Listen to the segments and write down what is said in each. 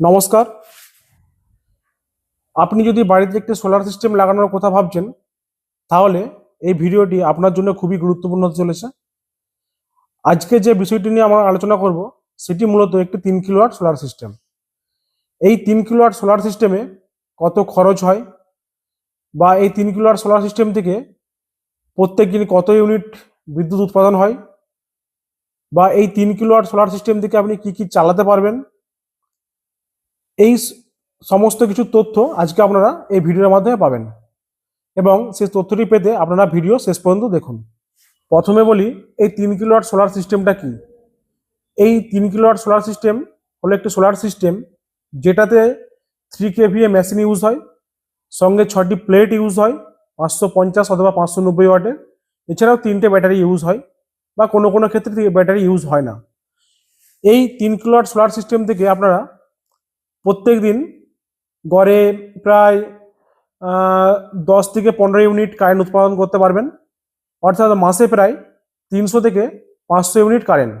নমস্কার। আপনি যদি বাড়িতে একটি সোলার সিস্টেম লাগানোর কথা ভাবছেন, তাহলে এই ভিডিওটি আপনার জন্য খুবই গুরুত্বপূর্ণ হতে চলেছে। আজকে যে বিষয়টি নিয়ে আমরা আলোচনা করব, সেটি মূলত একটি তিন কিলোয়াট সোলার সিস্টেম এই তিন কিলোয়াট সোলার সিস্টেমে কত খরচ হয় বা এই তিন কিলোয়াট সোলার সিস্টেম থেকে প্রত্যেক দিন কত ইউনিট বিদ্যুৎ উৎপাদন হয় বা এই তিন কিলোয়াট সোলার সিস্টেম থেকে আপনি কি কি চালাতে পারবেন এই সমস্ত কিছু তথ্য আজকে আপনারা এই ভিডিওর মাধ্যমে পাবেন। এবং সেই তথ্যটি পেতে আপনারা ভিডিও শেষ পর্যন্ত দেখুন। প্রথমে বলি, এই তিন কিলোয়াট সোলার সিস্টেমটা কি? এই তিন কিলোয়াট সোলার সিস্টেম হলো একটি সোলার সিস্টেম যেটাতে থ্রি কেভিএ মেশিন ইউজ হয়, সঙ্গে ছটি প্লেট ইউজ হয়, পাঁচশো পঞ্চাশ অথবা পাঁচশো নব্বই ওয়াটের এছাড়াও তিনটে ব্যাটারি ইউজ হয়, বা কোনো কোনো ক্ষেত্রে ব্যাটারি ইউজ হয় না। এই তিন কিলোয়াট সোলার সিস্টেম থেকে আপনারা প্রত্যেক দিন গড়ে প্রায় দশ থেকে পনেরো ইউনিট কারেন্ট উৎপাদন করতে পারবেন। অর্থাৎ মাসে প্রায় তিনশো থেকে পাঁচশো ইউনিট কারেন্ট।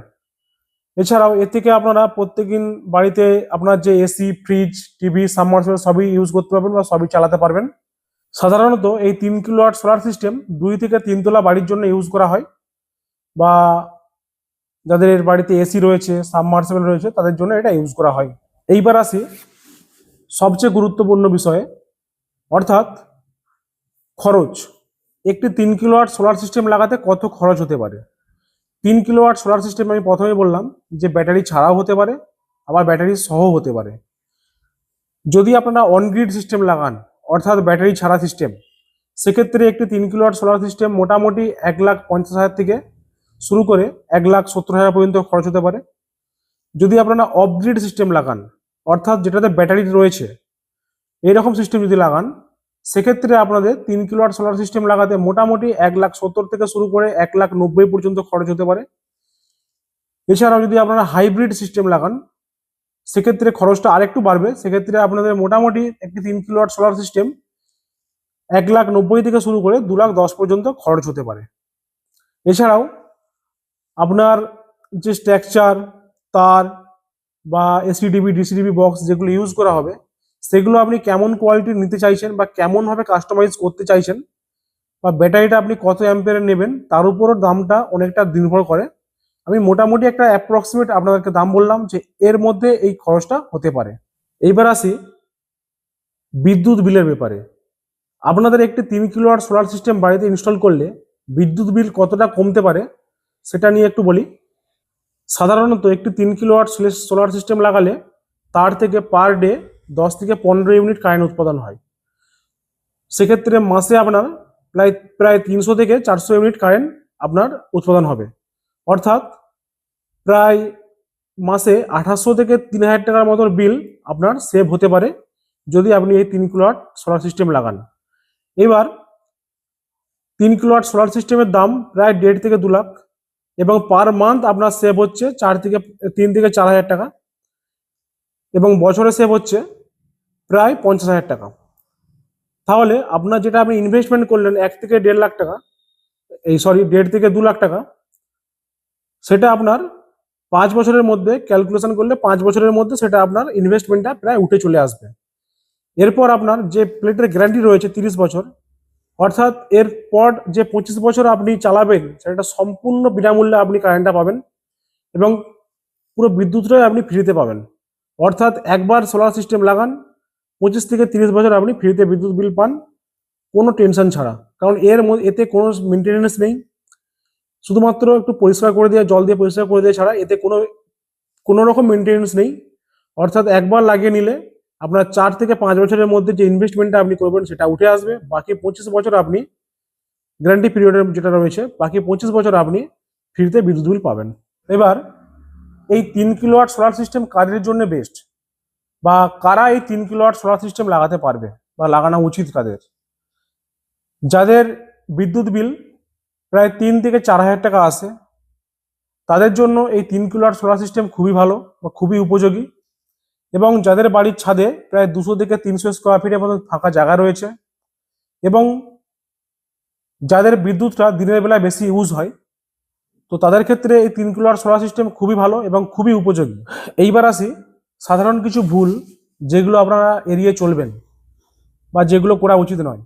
এছাড়াও এর থেকে আপনারা প্রত্যেকদিন বাড়িতে আপনার যে এসি, ফ্রিজ, টিভি, সাবমার্সিবল সবই ইউজ করতে পারবেন বা সবই চালাতে পারবেন। সাধারণত এই তিন কিলোয়াট সোলার সিস্টেম দুই থেকে তিনতলা বাড়ির জন্য ইউজ করা হয় বা যাদের বাড়িতে এসি রয়েছে, সাবমার্সিবল রয়েছে, তাদের জন্য এটা ইউজ করা হয়। এইবার আসি সবচেয়ে গুরুত্বপূর্ণ বিষয়ে, অর্থাৎ খরচ। একটি তিন কিলোয়াট সোলার সিস্টেম লাগাতে কত খরচ হতে পারে? তিন কিলোয়াট সোলার সিস্টেম আমি প্রথমে বললাম যে ব্যাটারি ছাড়াও হতে পারে, আবার ব্যাটারি সহ হতে পারে। যদি আপনারা অনগ্রিড সিস্টেম লাগান, অর্থাৎ ব্যাটারি ছাড়া সিস্টেম সেক্ষেত্রে একটি তিন কিলোয়াট সোলার সিস্টেম মোটামুটি এক লাখ পঞ্চাশ হাজার থেকে শুরু করে এক লাখ সত্তর হাজার পর্যন্ত খরচ হতে পারে। যদি আপনারা অফগ্রিড সিস্টেম লাগান, অর্থাৎ যেটাতে ব্যাটারি রয়েছে এইরকম সিস্টেম যদি লাগান, সেক্ষেত্রে আপনাদের তিন কিলোয়াট সোলার সিস্টেম লাগাতে মোটামুটি এক লাখ সত্তর থেকে শুরু করে এক লাখ নব্বই পর্যন্ত খরচ হতে পারে। এছাড়াও যদি আপনারা হাইব্রিড সিস্টেম লাগান, সেক্ষেত্রে খরচটা আরেকটু বাড়বে। সেক্ষেত্রে আপনাদের মোটামুটি একটি তিন কিলোয়াট সোলার সিস্টেম এক লাখ নব্বই থেকে শুরু করে দু লাখ দশ পর্যন্ত খরচ হতে পারে। এছাড়াও আপনার যে স্ট্রাকচার তার বা এসিডিবি ডিসিডিবি বক্স যেগুলো ইউজ করা হবে, সেগুলো আপনি কেমন কোয়ালিটির নিতে চাইছেন বা কেমনভাবে কাস্টমাইজ করতে চাইছেন বা ব্যাটারিটা আপনি কত অ্যাম্পিয়ারের নেবেন, তার উপরও দামটা অনেকটা নির্ভর করে। আমি মোটামুটি একটা অ্যাপ্রক্সিমেট আপনাদেরকে দাম বললাম যে এর মধ্যে এই খরচটা হতে পারে। এইবার আসি বিদ্যুৎ বিলের ব্যাপারে। আপনাদের একটি তিন কিলোয়াট সোলার সিস্টেম বাড়িতে ইনস্টল করলে বিদ্যুৎ বিল কতটা কমতে পারে, সেটা নিয়ে একটু বলি। সাধারণত একটি তিন কিলোওয়াট সোলার সিস্টেম লাগালে তার থেকে পার ডে দশ থেকে পনেরো ইউনিট কারেন্ট উৎপাদন হয়। সেক্ষেত্রে মাসে আপনার প্রায় প্রায় তিনশো থেকে চারশো ইউনিট কারেন্ট আপনার উৎপাদন হবে। অর্থাৎ প্রায় মাসে আঠাশশো থেকে তিন হাজার টাকার মতন বিল আপনার সেভ হতে পারে যদি আপনি এই তিন কিলোওয়াট সোলার সিস্টেম লাগান। এবার তিন কিলোওয়াট সোলার সিস্টেমের দাম প্রায় দেড় থেকে দু লাখ। এবং পার মান্থ আপনার সেভ হচ্ছে চার থেকে, তিন থেকে চার হাজার টাকা। এবং বছরে সেভ হচ্ছে প্রায় পঞ্চাশ হাজার টাকা। তাহলে আপনার যেটা আপনি ইনভেস্টমেন্ট করলেন এক থেকে দেড় লাখ টাকা, এই সরি দেড় থেকে দু লাখ টাকা, সেটা আপনার পাঁচ বছরের মধ্যে ক্যালকুলেশন করলে পাঁচ বছরের মধ্যে সেটা আপনার ইনভেস্টমেন্টটা প্রায় উঠে চলে আসবে। এরপর আপনার যে প্লেটের গ্যারান্টি রয়েছে তিরিশ বছর অর্থাৎ এরপর যে পঁচিশ বছর আপনি চালাবেন, সেটা সম্পূর্ণ বিনামূল্যে আপনি কারেন্টটা পাবেন এবং পুরো বিদ্যুৎটাই আপনি ফ্রিতে পাবেন। অর্থাৎ একবার সোলার সিস্টেম লাগান, পঁচিশ থেকে তিরিশ বছর আপনি ফ্রিতে বিদ্যুৎ বিল পান, কোনো টেনশন ছাড়া। কারণ এর এতে কোনো মেনটেনেন্স নেই। শুধুমাত্র একটু পরিষ্কার করে দেওয়া জল দিয়ে পরিষ্কার করে দেওয়া ছাড়া এতে কোনো কোনো রকম মেনটেনেন্স নেই। অর্থাৎ একবার লাগিয়ে নিলে আপনার চার থেকে পাঁচ বছরের মধ্যে যে ইনভেস্টমেন্টটা আপনি করবেন সেটা উঠে আসবে। বাকি পঁচিশ বছর আপনি গ্যারান্টি পিরিয়ডের যেটা রয়েছে, বাকি পঁচিশ বছর আপনি ফ্রিতে বিদ্যুৎ বিল পাবেন। এবার, এই তিন কিলোয়াট সোলার সিস্টেম কাদের জন্য বেস্ট বা কারা এই তিন কিলোয়াট সোলার সিস্টেম লাগাতে পারবে? বা লাগানো উচিত কাদের? যাদের বিদ্যুৎ বিল প্রায় তিন থেকে চার হাজার টাকা আসে তাদের জন্য এই তিন কিলোয়াট সোলার সিস্টেম খুবই ভালো বা খুবই উপযোগী। এবং যাদের বাড়ির ছাদে প্রায় দুশো থেকে তিনশো স্কোয়ার ফিটের মতো ফাঁকা জায়গা রয়েছে এবং যাদের বিদ্যুৎটা দিনের বেলায় বেশি ইউজ হয়, তো তাদের ক্ষেত্রে এই তিন কিলোয়াট সোলার সিস্টেম খুবই ভালো এবং খুবই উপযোগী। এইবার আসি সাধারণ কিছু ভুল যেগুলো আপনারা এড়িয়ে চলবেন বা যেগুলো করা উচিত নয়।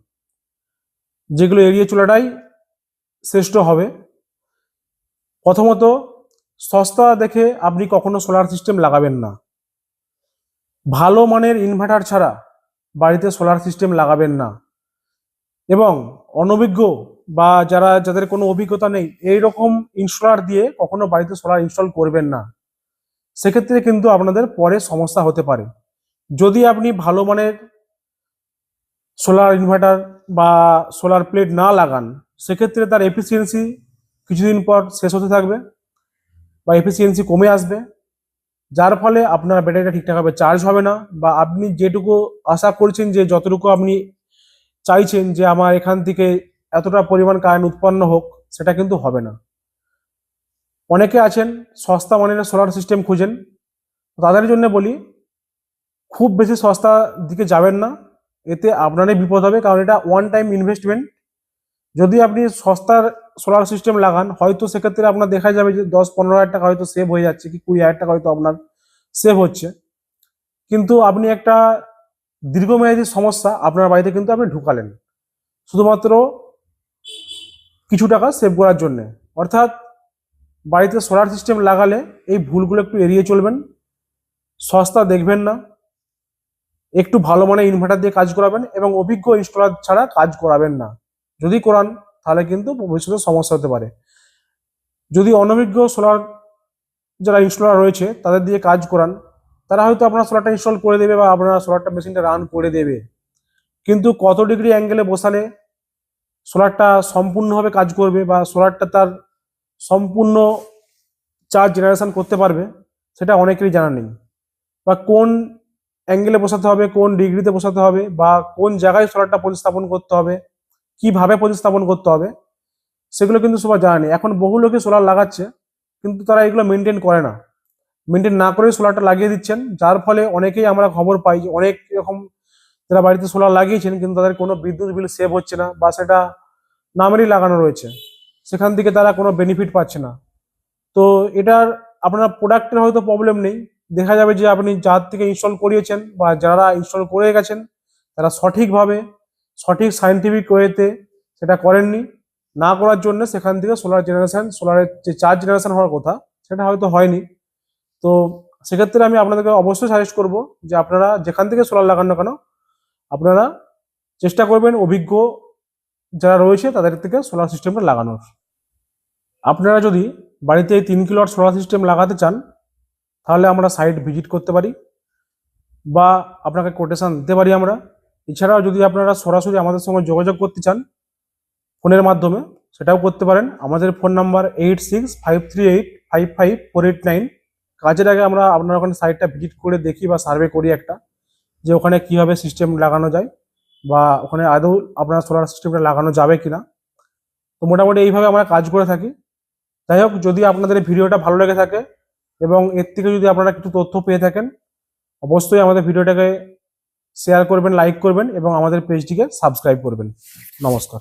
যেগুলো এড়িয়ে চলাটাই শ্রেষ্ঠ হবে। প্রথমত, সস্তা দেখে আপনি কখনো সোলার সিস্টেম লাগাবেন না। ভালো মানের ইনভার্টার ছাড়া বাড়িতে সোলার সিস্টেম লাগাবেন না। এবং অনভিজ্ঞ বা যারা, যাদের কোনো অভিজ্ঞতা নেই এই রকম ইনস্টলার দিয়ে কখনো বাড়িতে সোলার ইনস্টল করবেন না। সেক্ষেত্রে কিন্তু আপনাদের পরে সমস্যা হতে পারে। যদি আপনি ভালো মানের সোলার ইনভার্টার বা সোলার প্লেট না লাগান, সেক্ষেত্রে তার এফিসিয়েন্সি কিছুদিন পর শেষ হতে থাকবে বা এফিসিয়েন্সি কমে আসবে। যার ফলে আপনার ব্যাটারিটা ঠিকঠাকভাবে চার্জ হবে না বা আপনি যেটুকু আশা করছেন যে যতটুকু আপনি চাইছেন যে আমার এখান থেকে এতটা পরিমাণ কারেন্ট উৎপন্ন হোক, সেটা কিন্তু হবে না। অনেকে আছেন, সস্তা মানের সোলার সিস্টেম খুঁজেন। তাদের জন্য বলি, খুব বেশি সস্তা দিকে যাবেন না। এতে আপনারই বিপদ হবে, কারণ এটা ওয়ান টাইম ইনভেস্টমেন্ট যদি আপনি সস্তার সোলার সিস্টেম লাগান, হয়তো সেক্ষেত্রে আপনার দেখা যাবে যে দশ পনেরো হাজার টাকা হয়তো সেভ হয়ে যাচ্ছে কি কুড়ি হাজার টাকা হয়তো আপনার সেভ হচ্ছে। কিন্তু আপনি একটা দীর্ঘমেয়াদী সমস্যা আপনার বাড়িতে কিন্তু আপনি ঢুকালেন। শুধুমাত্র কিছু টাকা সেভ করার জন্যে। অর্থাৎ বাড়িতে সোলার সিস্টেম লাগালে এই ভুলগুলো একটু এড়িয়ে চলবেন। সস্তা দেখবেন না। একটু ভালো মানের ইনভার্টার দিয়ে কাজ করাবেন এবং অভিজ্ঞ ইনস্টলার ছাড়া কাজ করাবেন না। যদি করান তাহলে কিন্তু ভবিষ্যতে সমস্যা হতে পারে। যদি অনভিজ্ঞ সোলার যারা ইনস্টলার রয়েছে, তাদের দিয়ে কাজ করান, তারা হয়তো আপনার সোলারটা ইনস্টল করে দেবে বা আপনার সোলারটা মেশিনটা রান করে দেবে। কিন্তু কত ডিগ্রি অ্যাঙ্গেলে বসালে সোলারটা সম্পূর্ণভাবে কাজ করবে বা সোলারটা তার সম্পূর্ণ চার্জ জেনারেশন করতে পারবে, সেটা অনেকেরই জানা নেই। বা কোন অ্যাঙ্গেলে বসাতে হবে, কোন ডিগ্রিতে বসাতে হবে, বা কোন জায়গায় সোলারটা প্রতিস্থাপন করতে হবে কীভাবে প্রতিস্থাপন করতে হবে, সেগুলো কিন্তু সবার জানা নেই। এখন বহু লোকে সোলার লাগাচ্ছে, কিন্তু তারা এগুলো মেনটেন করে না। মেনটেন না করেই সোলারটা লাগিয়ে দিচ্ছেন, যার ফলে অনেকেই আমরা খবর পাই যে অনেক এরকম যারা বাড়িতে সোলার লাগিয়েছেন, কিন্তু তাদের কোনো বিদ্যুৎ বিল সেভ হচ্ছে না বা সেটা নামেরই লাগানো রয়েছে। সেখান থেকে তারা কোনো বেনিফিট পাচ্ছে না। তো এটার আপনার প্রোডাক্টের হয়তো প্রবলেম নেই। দেখা যাবে যে আপনি যার থেকে ইনস্টল করিয়েছেন বা যারা ইনস্টল করে গেছেন, তারা সঠিকভাবে সঠিক সাইন্টিফিক ওয়েতে সেটা করেননি। না করার জন্য সেখান থেকে সোলার জেনারেশন সোলারের যে চার্জ জেনারেশন হওয়ার কথা, সেটা হয়তো হয়নি। তো সেক্ষেত্রে আমি আপনাদেরকে অবশ্যই সাজেস্ট করব যে আপনারা যেখান থেকে সোলার লাগান না কেন, আপনারা চেষ্টা করবেন অভিজ্ঞ যারা রয়েছে তাদের থেকে সোলার সিস্টেমটা লাগানোর। আপনারা যদি বাড়িতে এই তিন কিলোয়াট সোলার সিস্টেম লাগাতে চান, তাহলে আমরা সাইট ভিজিট করতে পারি বা আপনাকে কোটেশন দিতে পারি আমরা। এছাড়াও যদি আপনারা সরাসরি আমাদের সঙ্গে যোগাযোগ করতে চান, ফোনের মাধ্যমে সেটাও করতে পারেন। আমাদের phone number eight six five three eight five five four eight nine কাজের আগে আমরা আপনার ওখানে সাইটটা ভিজিট করে দেখি বা সার্ভে করি একটা, যে ওখানে কীভাবে সিস্টেম লাগানো যায় বা ওখানে আদৌ আপনার সোলার সিস্টেমটা লাগানো যাবে কিনা। তো মোটামুটি এইভাবে আমরা কাজ করে থাকি। যাই হোক, যদি আপনাদের ভিডিওটা ভালো লেগে থাকে এবং এর থেকে যদি আপনারা কিছু তথ্য পেয়ে থাকেন, অবশ্যই আমাদের ভিডিওটাকে শেয়ার করবেন লাইক করবেন এবং আমাদের পেজটিকে সাবস্ক্রাইব করবেন। নমস্কার।